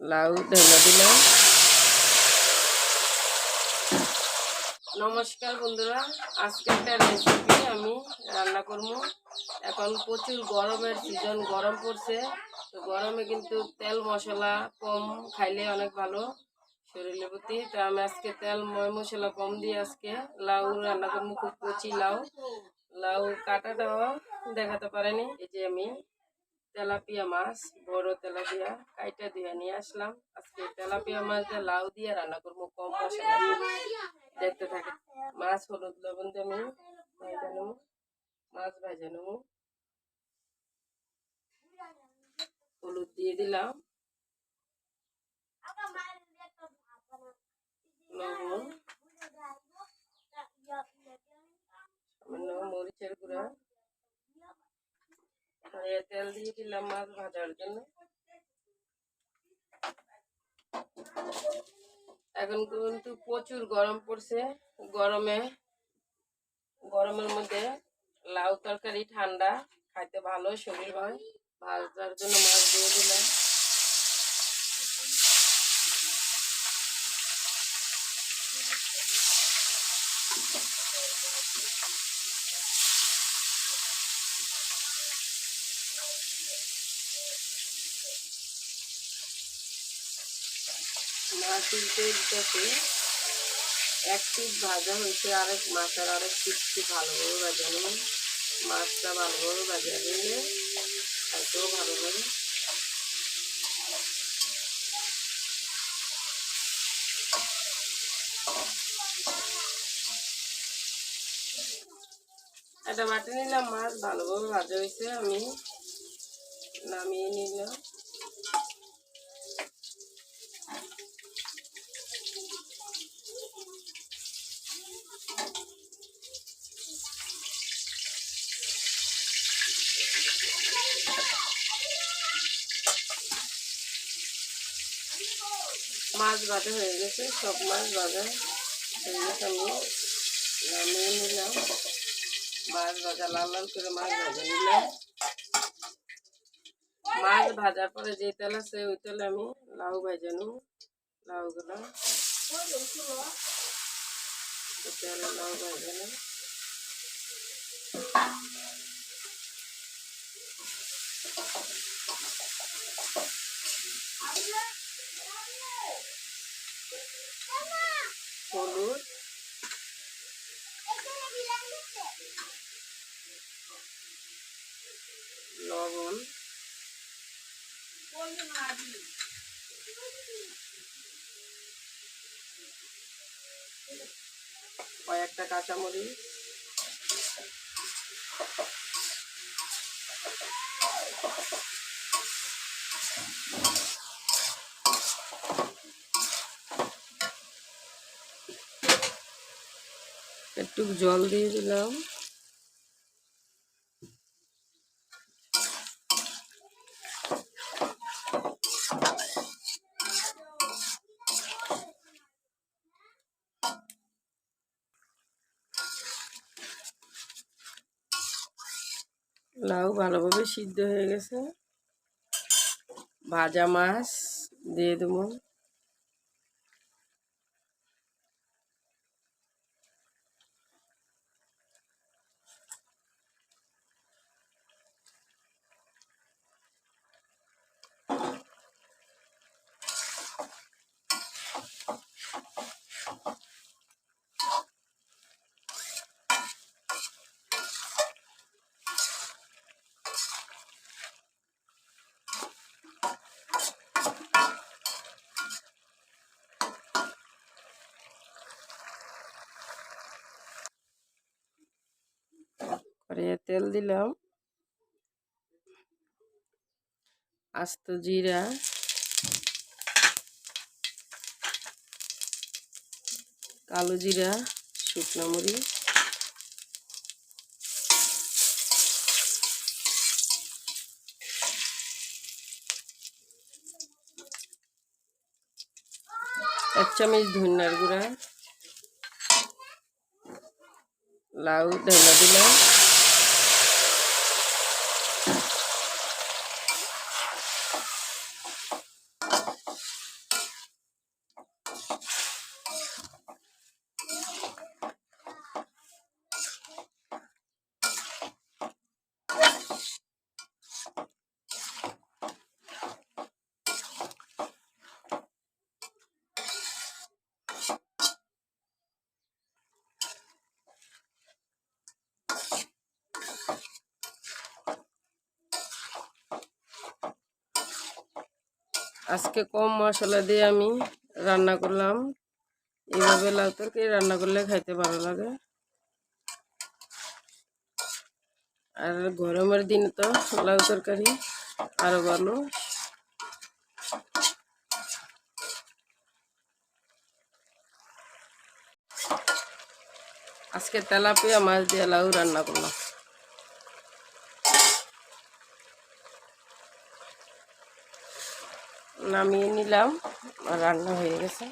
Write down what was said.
লাউ ঢেলে দিলাম। নমস্কার বন্ধুরা, আজকে একটা রেসিপি আমি রান্না করব। এখন প্রচুর গরমের সিজন গরম পড়ছে। তো গরমে কিন্তু তেল মশলা কম খাইলে অনেক ভালো শরীরের প্রতি। তো আমি আজকে তেল মশলা কম দিয়ে আজকে লাউ রান্না করব, খুব কচি লাউ। লাউ কাটাটাও দেখাতে পারেনি, এই যে আমি তেলাপিয়া মাছ বড় তেলাপিয়া কাইটা দিয়ে নিয়ে আসলাম। আজকে তেলাপিয়া মাছ দিয়ে লাউ দিয়ে রান্না করব কম মশলা দেখতে থাকে মাছ হলুদ লবণ দিয়ে আমি ভাজা নেব মাছ ভাজা নেব। হলুদ দিয়ে দিলাম। লবণ সামান্য মরিচের গুঁড়া। তেল দিয়ে দিলাম মাছ ভাজার জন্য। এখন কিন্তু প্রচুর গরম পড়ছে। গরমে, গরমের মধ্যে লাউ তরকারি ঠান্ডা, খাইতে ভালো, শরীর হয় ভাজার জন্য মাছ দিয়ে দিলাম। মাছ এক ভাজা হয়েছে, আরেক ভাজানো মাছটা ভাজা দিলে খাইতেও ভালো একটা বাটি নিলাম, মাছ ভালোভাবে ভাজা হয়েছে। আমি নামিয়ে নিলাম মাছ ভাজা হয়ে গেছে, সব মাছ ভাজা হয়ে গেছে আমি নামিয়ে নিলাম। মাছ ভাজা লাল লাল করে মাছ ভাজা নিলাম। মাছ ভাজার পরে যে তেল আছে ওই তেলে আমি লাউ ভাজা নেব লাউগুলো তেলে লাউ ভাজা নেব হলুদ। লবণ। কয়েকটা কাঁচামরিচ। একটু জল দিয়ে দিলাম। লাউ ভালোভাবে সিদ্ধ হয়ে গেছে। ভাজা মাছ দিয়ে দেবো। কড়াইয়ে তেল দিলাম। আস্ত জিরা। কালো জিরা, শুকনো মরিচ। এক চামচ ধনিয়ার গুঁড়া। লাউ ঢেলা দিলাম। Thank you. আজকে কম মশলা দিয়ে আমি রান্না করলাম। এইভাবে লাউ তরকারি রান্না করলে খাইতে ভালো লাগে। আর গরমের দিনে তো লাউ তরকারি আরও ভালো। আজকে তেলাপিয়া মাছ দিয়ে লাউ রান্না করলাম। নামিয়ে নিলাম রান্না হয়ে গেছে।